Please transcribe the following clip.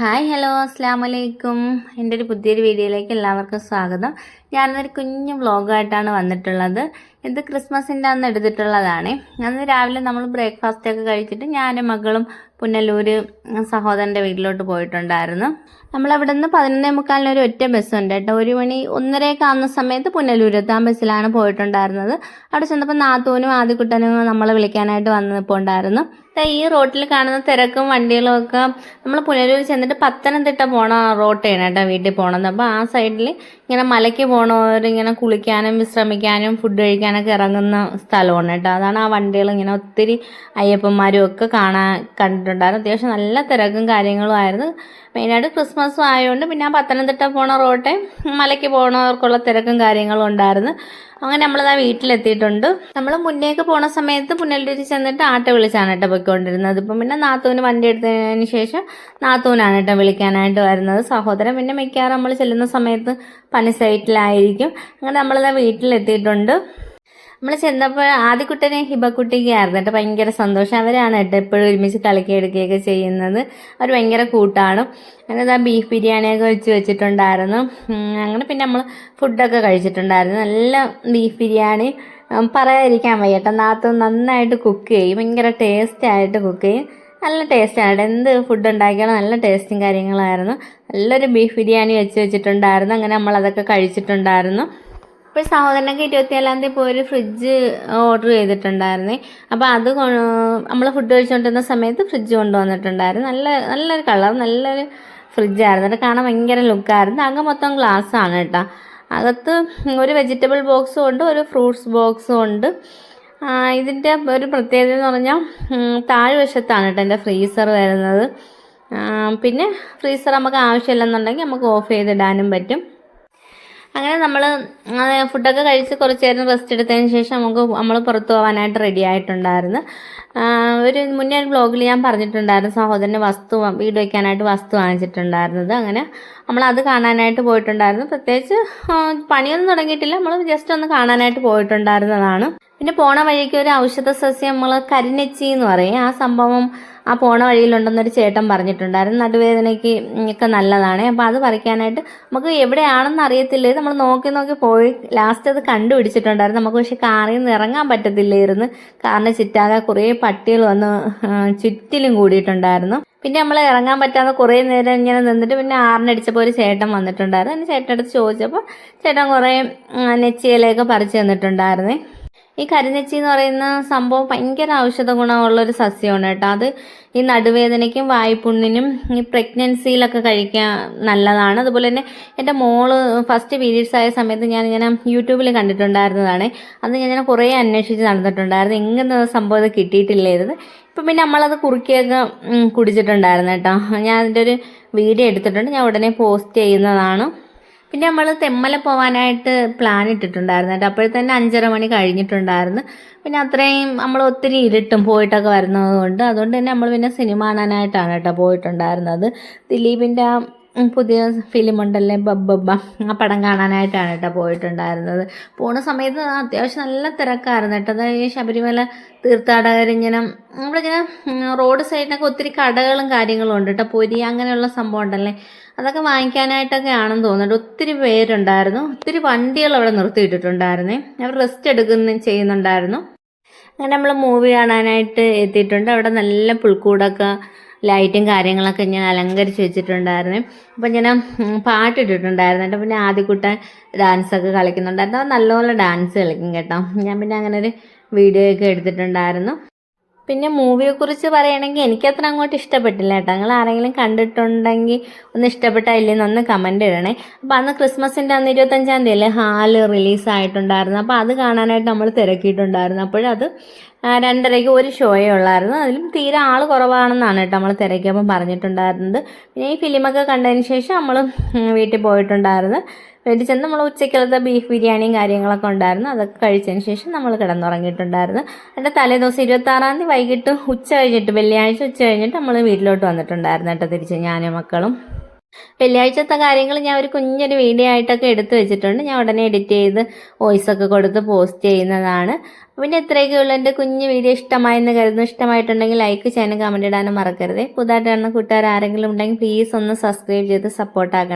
Hi hello അസ്സാം വലൈക്കും എന്റെ ഒരു പുതിയൊരു വീഡിയോയിലേക്ക് എല്ലാവർക്കും സ്വാഗതം. ഞാനൊരു കുഞ്ഞു വ്ളോഗായിട്ടാണ് വന്നിട്ടുള്ളത്. ഇത് ക്രിസ്മസിന്റെ അന്ന് എടുത്തിട്ടുള്ളതാണ്. അന്ന് രാവിലെ നമ്മൾ ബ്രേക്ക്ഫാസ്റ്റ് ഒക്കെ കഴിച്ചിട്ട് ഞാനും മകളും പുനലൂർ സഹോദരന്റെ വീട്ടിലോട്ട് പോയിട്ടുണ്ടായിരുന്നു. നമ്മളവിടെ നിന്ന് പതിനൊന്നേ മുക്കാലിന് ഒരു ഒറ്റ ബസ്സുണ്ട് കേട്ടോ. ഒരു മണി ഒന്നരയൊക്കെ ആവുന്ന സമയത്ത് പുനലൂരെത്ത് എത്താൻ ബസ്സിലാണ് പോയിട്ടുണ്ടായിരുന്നത്. അവിടെ ചെന്നപ്പോൾ നാത്തൂനും ആദ്യക്കുട്ടനും നമ്മളെ വിളിക്കാനായിട്ട് വന്നപ്പോൾ ഉണ്ടായിരുന്നു ദേ ഈ റോട്ടിൽ കാണുന്ന തിരക്കും വണ്ടികളും ഒക്കെ നമ്മൾ പുനലൂർ ചെന്നിട്ട് പത്തനംതിട്ട പോണ റോട്ടാണ് കേട്ടോ വീട്ടിൽ പോണത്. അപ്പോൾ ആ സൈഡിൽ ഇങ്ങനെ മലയ്ക്ക് പോണവർ ഇങ്ങനെ കുളിക്കാനും വിശ്രമിക്കാനും ഫുഡ് കഴിക്കാനൊക്കെ ഇറങ്ങുന്ന സ്ഥലമാണ് കേട്ടോ. അതാണ് ആ വണ്ടികൾ ഇങ്ങനെ ഒത്തിരി അയ്യപ്പന്മാരും ഒക്കെ കാണാൻ കണ്ടിട്ടുണ്ടായിരുന്നു അത്യാവശ്യം നല്ല തിരക്കും കാര്യങ്ങളും ആയിരുന്നു. മെയിനായിട്ട് ക്രിസ്മസും ആയതുകൊണ്ട് പിന്നെ ആ പത്തനംതിട്ട പോണ റോട്ടെ മലയ്ക്ക് പോണവർക്കുള്ള തിരക്കും കാര്യങ്ങളും ഉണ്ടായിരുന്നു. അങ്ങനെ നമ്മളിതാ വീട്ടിലെത്തിയിട്ടുണ്ട്. നമ്മൾ മുന്നേക്ക് പോണ സമയത്ത് പുനലൂരി ചെന്നിട്ട് ആട്ടോ വിളിച്ചാണ് കേട്ടോ പോയിക്കൊണ്ടിരുന്നത്. ഇപ്പം പിന്നെ നാത്തൂന് വണ്ടി എടുത്തതിന് ശേഷം നാത്തൂനാണ് കേട്ടോ വിളിക്കാനായിട്ട് വരുന്നത്. സഹോദരൻ പിന്നെ മിക്കവാറും നമ്മൾ ചെല്ലുന്ന സമയത്ത് പണി സൈറ്റിലായിരിക്കും അങ്ങനെ നമ്മളിതാ വീട്ടിലെത്തിയിട്ടുണ്ട്. നമ്മൾ ചെന്നപ്പോൾ ആദ്യക്കുട്ടനെ ഹിബക്കുട്ടിക്ക് ആയിരുന്നു കേട്ടോ ഭയങ്കര സന്തോഷം. അവരാണ് കേട്ടോ എപ്പോഴും ഒരുമിച്ച് കളിക്കെടുക്കുകയൊക്കെ ചെയ്യുന്നത്. അവർ ഭയങ്കര കൂട്ടാണ്. അങ്ങനെ ആ ബീഫ് ബിരിയാണിയൊക്കെ വെച്ച് വെച്ചിട്ടുണ്ടായിരുന്നു. അങ്ങനെ പിന്നെ നമ്മൾ ഫുഡൊക്കെ കഴിച്ചിട്ടുണ്ടായിരുന്നു. നല്ല ബീഫ് ബിരിയാണി. പറയാതിരിക്കാൻ വയ്യ കേട്ടോ. നാത്ത് നന്നായിട്ട് കുക്ക് ചെയ്യും. ഭയങ്കര ടേസ്റ്റ് ആയിട്ട് കുക്ക് ചെയ്യും. നല്ല ടേസ്റ്റാണ് എന്ത് ഫുഡ് ഉണ്ടാക്കിയാലും നല്ല ടേസ്റ്റും കാര്യങ്ങളായിരുന്നു നല്ലൊരു ബീഫ് ബിരിയാണി വെച്ച് വെച്ചിട്ടുണ്ടായിരുന്നു. അങ്ങനെ നമ്മൾ അതൊക്കെ കഴിച്ചിട്ടുണ്ടായിരുന്നു. ഇപ്പോൾ സഹോദരനൊക്കെ ഇരുപത്തിയേഴാം തീയതി പോയി ഒരു ഫ്രിഡ്ജ് ഓർഡർ ചെയ്തിട്ടുണ്ടായിരുന്നേ. അപ്പോൾ അത് നമ്മൾ ഫുഡ് കഴിച്ചുകൊണ്ടിരുന്ന സമയത്ത് ഫ്രിഡ്ജ് കൊണ്ടുവന്നിട്ടുണ്ടായിരുന്നു. നല്ല നല്ലൊരു കളർ നല്ലൊരു ഫ്രിഡ്ജായിരുന്നു അത് കാണാൻ ഭയങ്കര ലുക്കായിരുന്നു അങ്ങ് മൊത്തം ഗ്ലാസ് ആണ് കേട്ടോ. അകത്ത് ഒരു വെജിറ്റബിൾ ബോക്സും ഉണ്ട് ഒരു ഫ്രൂട്ട്സ് ബോക്സും ഉണ്ട്. ഇതിന്റെ ഒരു പ്രത്യേകത എന്ന് പറഞ്ഞാൽ താഴ്വശത്താണ് കേട്ടോ എന്റെ ഫ്രീസർ വരുന്നത്. പിന്നെ ഫ്രീസർ നമുക്ക് ആവശ്യമില്ലെന്നുണ്ടെങ്കിൽ നമുക്ക് ഓഫ് ചെയ്തിടാനും പറ്റും. അങ്ങനെ നമ്മൾ ഫുഡൊക്കെ കഴിച്ച് കുറച്ച് നേരം റെസ്റ്റ് എടുത്തതിന് ശേഷം നമുക്ക് നമ്മൾ പുറത്ത് പോകാനായിട്ട് റെഡി ആയിട്ടുണ്ടായിരുന്നു. ഒരു മുന്നേ ഒരു ബ്ലോഗിൽ ഞാൻ പറഞ്ഞിട്ടുണ്ടായിരുന്നു സഹോദരന് വസ്തു വീട് വയ്ക്കാനായിട്ട് വസ്തു വാങ്ങിച്ചിട്ടുണ്ടായിരുന്നത്. അങ്ങനെ നമ്മൾ അത് കാണാനായിട്ട് പോയിട്ടുണ്ടായിരുന്നു. പ്രത്യേകിച്ച് പണിയൊന്നും തുടങ്ങിയിട്ടില്ല. നമ്മൾ ജസ്റ്റ് ഒന്ന് കാണാനായിട്ട് പോയിട്ടുണ്ടായിരുന്നതാണ്. പിന്നെ പോണ വഴിക്ക് ഒരു ഔഷധ സസ്യം നമ്മൾ കരിനെച്ചി എന്ന് പറയും. ആ സംഭവം ആ പോണ വഴിയിലുണ്ടെന്നൊരു ചേട്ടൻ പറഞ്ഞിട്ടുണ്ടായിരുന്നു. നടുവേദനയ്ക്ക് ഒക്കെ നല്ലതാണ്. അപ്പോൾ അത് പറിക്കാനായിട്ട് നമുക്ക് എവിടെയാണെന്ന് അറിയത്തില്ല. നമ്മൾ നോക്കി നോക്കി പോയി ലാസ്റ്റ് അത് കണ്ടുപിടിച്ചിട്ടുണ്ടായിരുന്നു. നമുക്ക് പക്ഷെ കാറിൽ നിന്ന് ഇറങ്ങാൻ പറ്റത്തില്ലായിരുന്നു. കാറിന് ചുറ്റാതെ കുറേ പട്ടികൾ വന്ന് ചുറ്റിലും കൂടിയിട്ടുണ്ടായിരുന്നു. പിന്നെ നമ്മൾ ഇറങ്ങാൻ പറ്റാതെ കുറേ നേരം ഇങ്ങനെ നിന്നിട്ട് പിന്നെ ആറിനടിച്ചപ്പോൾ ഒരു ചേട്ടൻ വന്നിട്ടുണ്ടായിരുന്നു. അതിന് ചേട്ടൻ അടുത്ത് ചോദിച്ചപ്പോൾ ചേട്ടൻ കുറേ നെച്ചിയിലൊക്കെ പറിച്ചു തന്നിട്ടുണ്ടായിരുന്നേ. ഈ കരിനെച്ചി എന്ന് പറയുന്ന സംഭവം ഭയങ്കര ഔഷധ ഗുണമുള്ള ഒരു സസ്യമാണ് കേട്ടോ. അത് ഈ നടുവേദനയ്ക്കും വായ്പുണ്ണിനും ഈ പ്രഗ്നൻസിയിലൊക്കെ കഴിക്കാൻ നല്ലതാണ്. അതുപോലെ തന്നെ എന്റെ മോൾ ഫസ്റ്റ് പീരീഡ്സ് ആയ സമയത്ത് ഞാൻ ഇങ്ങനെ യൂട്യൂബിൽ കണ്ടിട്ടുണ്ടായിരുന്നതാണ്. അത് ഞാൻ കുറേ അന്വേഷിച്ച് നടന്നിട്ടുണ്ടായിരുന്നു. ഇങ്ങനെ സംഭവം ഇത് കിട്ടിയിട്ടില്ലായിരുന്നു ഇപ്പം പിന്നെ നമ്മളത് കുറുക്കിയൊക്കെ കുടിച്ചിട്ടുണ്ടായിരുന്നു കേട്ടോ. ഞാൻ അതിന്റെ ഒരു വീഡിയോ എടുത്തിട്ടുണ്ട്. ഞാൻ ഉടനെ പോസ്റ്റ് ചെയ്യുന്നതാണ്. പിന്നെ നമ്മൾ തെമ്മല പോകാനായിട്ട് പ്ലാൻ ഇട്ടിട്ടുണ്ടായിരുന്നു കേട്ടോ. അപ്പോഴത്തന്നെ അഞ്ചര മണി കഴിഞ്ഞിട്ടുണ്ടായിരുന്നു. പിന്നെ അത്രയും നമ്മൾ ഒത്തിരി ഇരുട്ടും പോയിട്ടൊക്കെ വരുന്നത് കൊണ്ട് അതുകൊണ്ട് തന്നെ നമ്മൾ പിന്നെ സിനിമ കാണാനായിട്ടാണ് കേട്ടോ പോയിട്ടുണ്ടായിരുന്നത്. ദിലീപിന്റെ ആ പുതിയ ഫിലിം ഉണ്ടല്ലേ ബബ്ബബ്ബ ആ പടം കാണാനായിട്ടാണ് കേട്ടോ പോയിട്ടുണ്ടായിരുന്നത്. പോണ സമയത്ത് അത്യാവശ്യം നല്ല തിരക്കായിരുന്നു കേട്ടോ അതായത് ഈ ശബരിമല തീർത്ഥാടകരിങ്ങനെ നമ്മളിങ്ങനെ റോഡ് സൈഡിനൊക്കെ ഒത്തിരി കടകളും കാര്യങ്ങളും ഉണ്ട് കേട്ടോ പൊരി അങ്ങനെയുള്ള സംഭവം ഉണ്ടല്ലേ? അതൊക്കെ വാങ്ങിക്കാനായിട്ടൊക്കെ ആണെന്ന് തോന്നുന്നുണ്ട്. ഒത്തിരി പേരുണ്ടായിരുന്നു. ഒത്തിരി വണ്ടികൾ അവിടെ നിർത്തിയിട്ടിട്ടുണ്ടായിരുന്നേ അവർ റെസ്റ്റ് എടുക്കുന്ന ചെയ്യുന്നുണ്ടായിരുന്നു. അങ്ങനെ നമ്മൾ മൂവി കാണാനായിട്ട് എത്തിയിട്ടുണ്ട്. അവിടെ നല്ല പുൽക്കൂടൊക്കെ ലൈറ്റും കാര്യങ്ങളൊക്കെ ഞാൻ അലങ്കരിച്ച് വെച്ചിട്ടുണ്ടായിരുന്നു. അപ്പം ഞാൻ പാട്ടിട്ടിട്ടുണ്ടായിരുന്നു. കേട്ടോ പിന്നെ ആദ്യക്കുട്ടൻ ഡാൻസൊക്കെ കളിക്കുന്നുണ്ടായിരുന്നു. നല്ലപോലെ ഡാൻസ് കളിക്കും കേട്ടോ. ഞാൻ പിന്നെ അങ്ങനെ ഒരു വീഡിയോ ഒക്കെ എടുത്തിട്ടുണ്ടായിരുന്നു. പിന്നെ മൂവിയെക്കുറിച്ച് പറയുകയാണെങ്കിൽ എനിക്കത്ര അങ്ങോട്ട് ഇഷ്ടപ്പെട്ടില്ല കേട്ടോ. നിങ്ങൾ ആരെങ്കിലും കണ്ടിട്ടുണ്ടെങ്കിൽ ഒന്ന് ഇഷ്ടപ്പെട്ടില്ലെന്ന് ഒന്ന് കമന്റ് ഇടണേ. അപ്പോൾ അന്ന് ക്രിസ്മസിന്റെ അന്ന് ഇരുപത്തഞ്ചാം തീയതി അല്ലേ ഹാൽ റിലീസായിട്ടുണ്ടായിരുന്നു അപ്പോൾ അത് കാണാനായിട്ട് നമ്മൾ തിരക്കിയിട്ടുണ്ടായിരുന്നു. അപ്പോഴത് രണ്ടരയ്ക്ക് ഒരു ഷോയേ ഉള്ളായിരുന്നു. അതിലും തീരെ ആൾ കുറവാണെന്നാണ് കേട്ടോ നമ്മൾ തിരക്കിയപ്പം പറഞ്ഞിട്ടുണ്ടായിരുന്നത്. പിന്നെ ഈ ഫിലിമൊക്കെ കണ്ടതിന് ശേഷം നമ്മൾ വീട്ടിൽ പോയിട്ടുണ്ടായിരുന്നു. വീട്ടിൽ ചെന്ന് നമ്മൾ ഉച്ചയ്ക്കുള്ളത് ബീഫ് ബിരിയാണിയും കാര്യങ്ങളൊക്കെ ഉണ്ടായിരുന്നു. അതൊക്കെ കഴിച്ചതിന് ശേഷം നമ്മൾ കിടന്നുറങ്ങിയിട്ടുണ്ടായിരുന്നു. അതിന്റെ തലേദിവസം ഇരുപത്താറാം തീയതി വൈകിട്ട് ഉച്ച കഴിഞ്ഞിട്ട് വെള്ളിയാഴ്ച ഉച്ച കഴിഞ്ഞിട്ട് നമ്മൾ വീട്ടിലോട്ട് വന്നിട്ടുണ്ടായിരുന്നു കേട്ടോ തിരിച്ച് ഞാനും മക്കളും. വെള്ളിയാഴ്ചത്തെ കാര്യങ്ങൾ ഞാൻ ഒരു കുഞ്ഞൊരു വീഡിയോ ആയിട്ടൊക്കെ എടുത്തു വെച്ചിട്ടുണ്ട്. ഞാൻ ഉടനെ എഡിറ്റ് ചെയ്ത് വോയിസ് ഒക്കെ കൊടുത്ത് പോസ്റ്റ് ചെയ്യുന്നതാണ്. പിന്നെ ഇത്രയൊക്കെ ഉള്ളൂ. എന്റെ കുഞ്ഞു വീഡിയോ ഇഷ്ടമായെന്ന് കരുതുന്നു. ഇഷ്ടമായിട്ടുണ്ടെങ്കിൽ ലൈക്ക് ചെയ്യാനും കമന്റ് ഇടാനും മറക്കരുത്. പുതുതായിട്ട് കാണുന്ന കൂട്ടുകാർ ആരെങ്കിലും ഉണ്ടെങ്കിൽ പ്ലീസ് ഒന്ന് സബ്സ്ക്രൈബ് ചെയ്ത് സപ്പോർട്ടാക്കണം